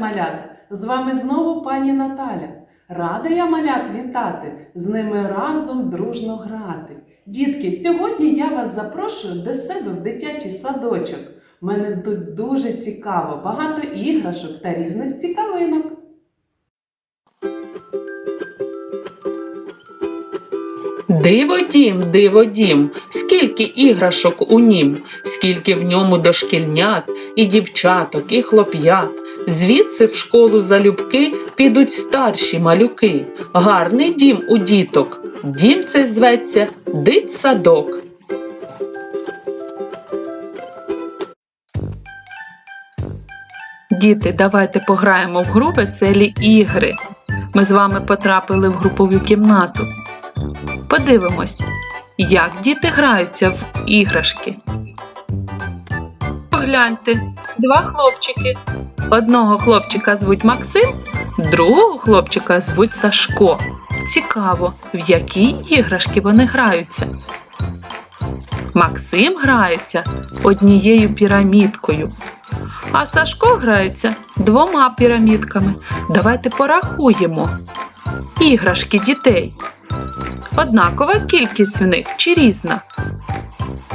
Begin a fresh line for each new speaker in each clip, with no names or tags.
малята! З вами знову пані Наталя. Рада я малят вітати, з ними разом дружно грати. Дітки, сьогодні я вас запрошую до себе в дитячий садочок. Мене тут дуже цікаво, багато іграшок та різних цікавинок.
Диво дім, диво дім, скільки іграшок у нім, скільки в ньому дошкільнят, і дівчаток, і хлоп'ят. Звідси в школу залюбки підуть старші малюки. Гарний дім у діток. Дім цей зветься дитсадок. Діти, давайте пограємо в гру веселі ігри. Ми з вами потрапили в групову кімнату. Подивимось, як діти граються в іграшки. Погляньте, два хлопчики. Одного хлопчика звуть Максим, другого хлопчика звуть Сашко. Цікаво, в які іграшки вони граються. Максим грається однією пірамідкою, а Сашко грається двома пірамідками. Давайте порахуємо іграшки дітей. Однакова кількість в них чи різна?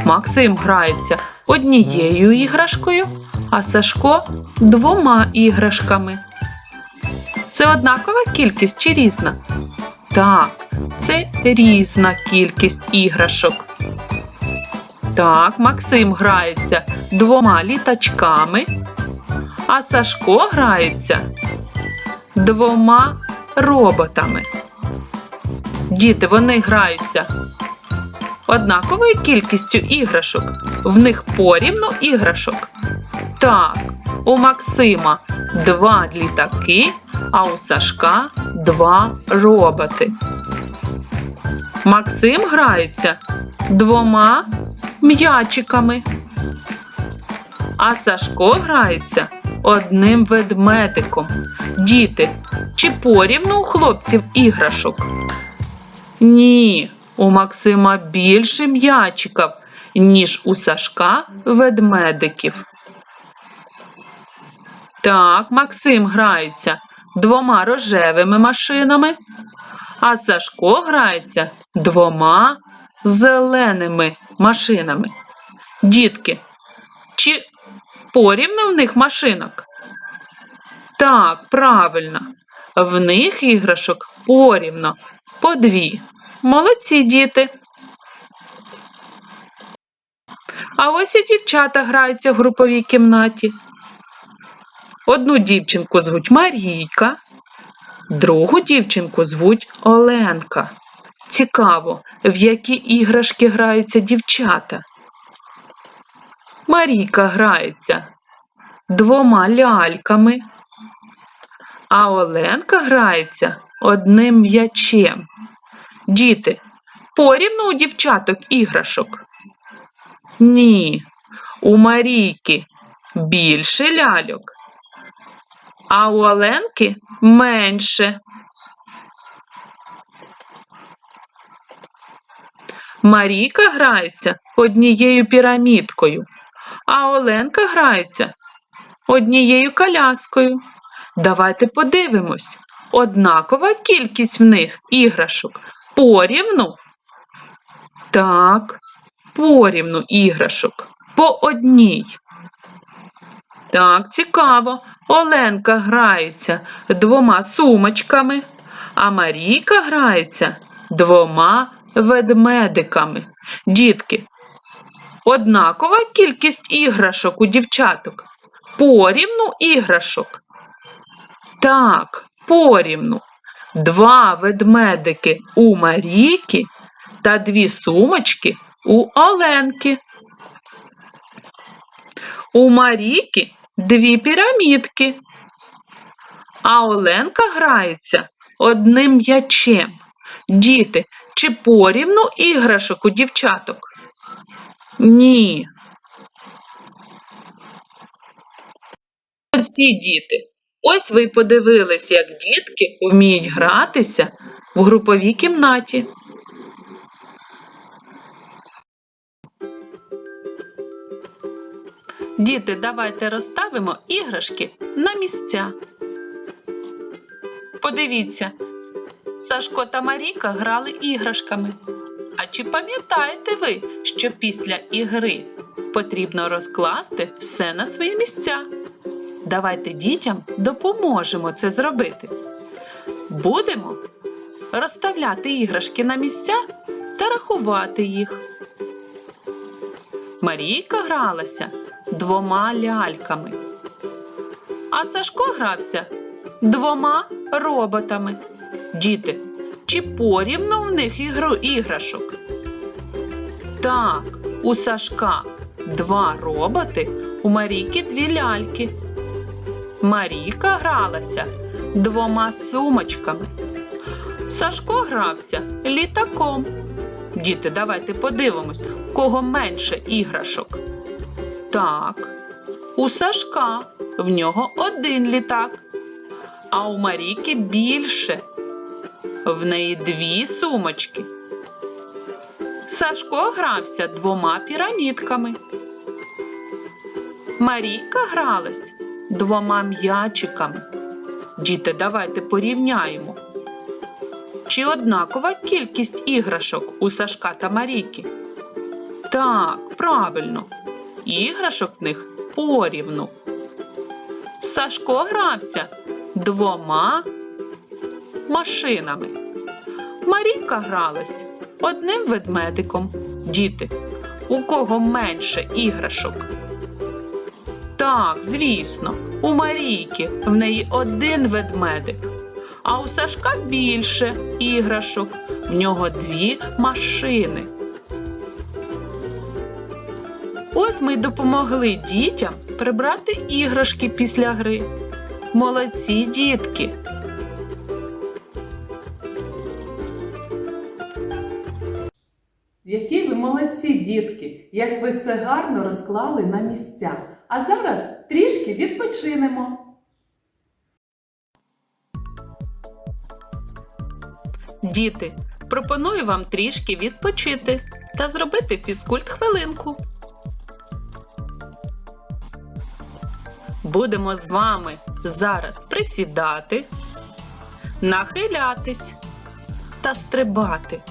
Максим грається однією іграшкою, а Сашко двома іграшками. Це однакова кількість чи різна? Так, це різна кількість іграшок. Так, Максим грається двома літачками, а Сашко грається двома роботами. Діти вони граються однаковою кількістю іграшок. В них порівну іграшок. Так, у Максима два літаки, а у Сашка два роботи. Максим грається двома м'ячиками. А Сашко грається одним ведмедиком. Діти, чи порівну у хлопців іграшок? Ні, у Максима більше м'ячиків, ніж у Сашка ведмедиків. Так, Максим грається двома рожевими машинами, а Сашко грається двома зеленими машинами. Дітки, чи порівну в них машинок? Так, правильно. В них іграшок порівно по дві. Молодці діти. А ось і дівчата граються в груповій кімнаті. Одну дівчинку звуть Марійка, другу дівчинку звуть Оленка. Цікаво, в які іграшки граються дівчата. Марійка грається двома ляльками, а Оленка грається одним м'ячем. Діти, порівну у дівчаток іграшок? Ні, у Марійки більше ляльок, а у Оленки менше. Марійка грається однією пірамідкою, а Оленка грається однією коляскою. Давайте подивимось. Однакова кількість в них іграшок. Порівну? Так, порівну іграшок. По одній. Так, цікаво. Оленка грається двома сумочками, а Марійка грається двома ведмедиками. Дітки, однакова кількість іграшок у дівчаток. Порівну іграшок. Так, порівну. Два ведмедики у Марійки та дві сумочки у Оленки. У Марійки дві пірамідки, а Оленка грається одним м'ячем. Діти, чи порівну іграшок у дівчаток? Ні. Ці діти. Ось ви подивились, як дітки вміють гратися в груповій кімнаті. Діти, давайте розставимо іграшки на місця. Подивіться, Сашко та Маріка грали іграшками. А чи пам'ятаєте ви, що після ігри потрібно розкласти все на свої місця? Давайте дітям допоможемо це зробити. Будемо розставляти іграшки на місця та рахувати їх. Марійка гралася двома ляльками, а Сашко грався двома роботами. Діти, чи порівну в них ігру іграшок? Так, у Сашка два роботи, у Марійки дві ляльки. Марійка гралася двома сумочками. Сашко грався літаком. Діти, давайте подивимось, кого менше іграшок. Так, у Сашка в нього один літак, а у Марійки більше. В неї дві сумочки. Сашко грався двома пірамідками. Марійка гралась двома м'ячиками. Діти, давайте порівняємо. Чи однакова кількість іграшок у Сашка та Марійки? Так, правильно. Іграшок в них порівну. Сашко грався двома машинами. Марійка гралась одним ведмедиком. Діти, у кого менше іграшок? Так, звісно, у Марійки в неї один ведмедик, а у Сашка більше іграшок. В нього дві машини. Ось ми й допомогли дітям прибрати іграшки після гри. Молодці дітки!
Які ви молодці, дітки, як ви все гарно розклали на місця. А зараз трішки відпочинемо.
Діти, пропоную вам трішки відпочити та зробити фізкульт хвилинку. Будемо з вами зараз присідати, нахилятись та стрибати.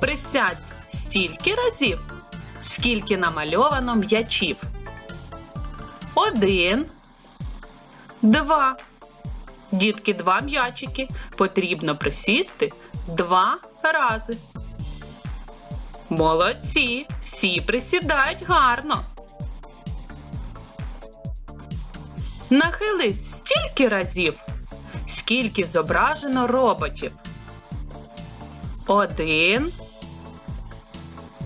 Присядь стільки разів, скільки намальовано м'ячів. Один, два. Дітки, два м'ячики. Потрібно присісти два рази. Молодці! Всі присідають гарно. Нахились стільки разів, скільки зображено роботів. Один.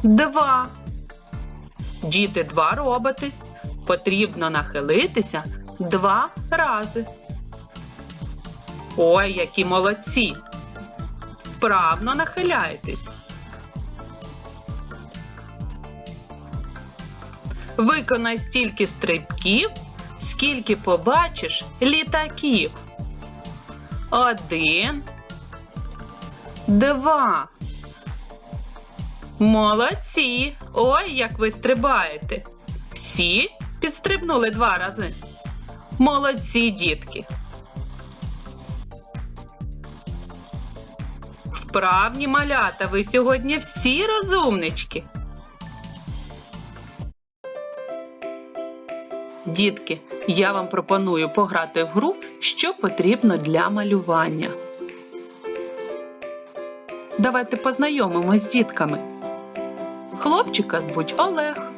Два. Діти два роботи. Потрібно нахилитися два рази. Ой, які молодці! Вправно нахиляєтесь. Виконай стільки стрибків, скільки побачиш літаків. Один. Два. Молодці! Ой, як ви стрибаєте. Всі підстрибнули два рази. Молодці, дітки. Вправні малята, ви сьогодні всі розумнички. Дітки, я вам пропоную пограти в гру, що потрібно для малювання. Давайте познайомимось з дітками. Хлопчика звуть Олег,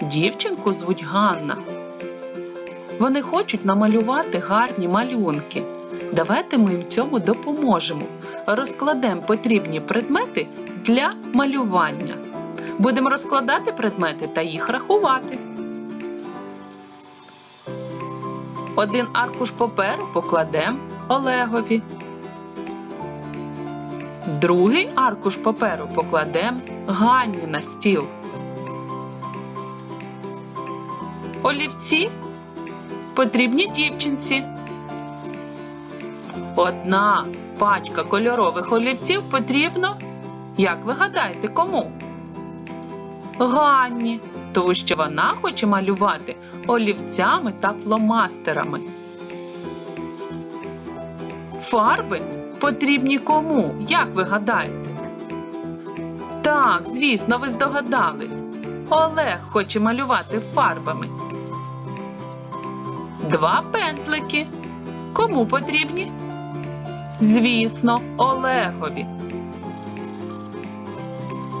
дівчинку звуть Ганна. Вони хочуть намалювати гарні малюнки. Давайте ми їм цьому допоможемо. Розкладемо потрібні предмети для малювання. Будемо розкладати предмети та їх рахувати. Один аркуш паперу покладемо Олегові. Другий аркуш паперу покладемо Ганні на стіл. Олівці потрібні дівчинці. Одна пачка кольорових олівців потрібно, як ви гадаєте, кому? Ганні, тому що вона хоче малювати олівцями та фломастерами. Фарби потрібні кому? Як ви гадаєте? Так, звісно, ви здогадались. Олег хоче малювати фарбами. Два пензлики. Кому потрібні? Звісно, Олегові.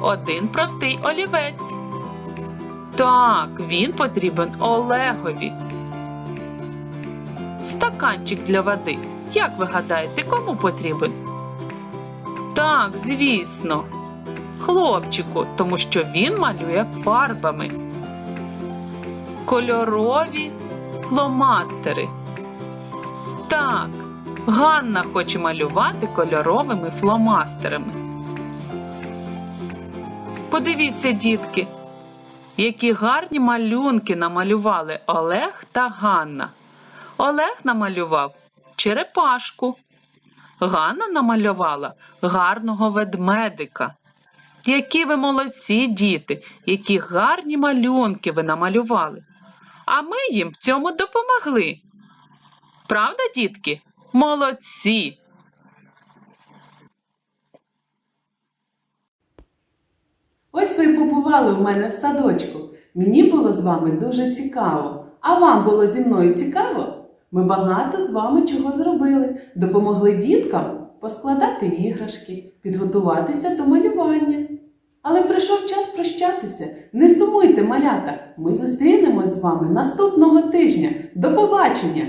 Один простий олівець. Так, він потрібен Олегові. Стаканчик для води. Як ви гадаєте, кому потрібен? Так, звісно, хлопчику, тому що він малює фарбами. Кольорові фломастери. Так, Ганна хоче малювати кольоровими фломастерами. Подивіться, дітки, які гарні малюнки намалювали Олег та Ганна. Олег намалював черепашку. Ганна намалювала гарного ведмедика. Які ви молодці, діти, які гарні малюнки ви намалювали. А ми їм в цьому допомогли. Правда, дітки? Молодці!
Ось ви побували у мене в садочку. Мені було з вами дуже цікаво. А вам було зі мною цікаво? Ми багато з вами чого зробили. Допомогли діткам поскладати іграшки, підготуватися до малювання. Але прийшов час прощатися. Не сумуйте, малята! Ми зустрінемось з вами наступного тижня. До побачення!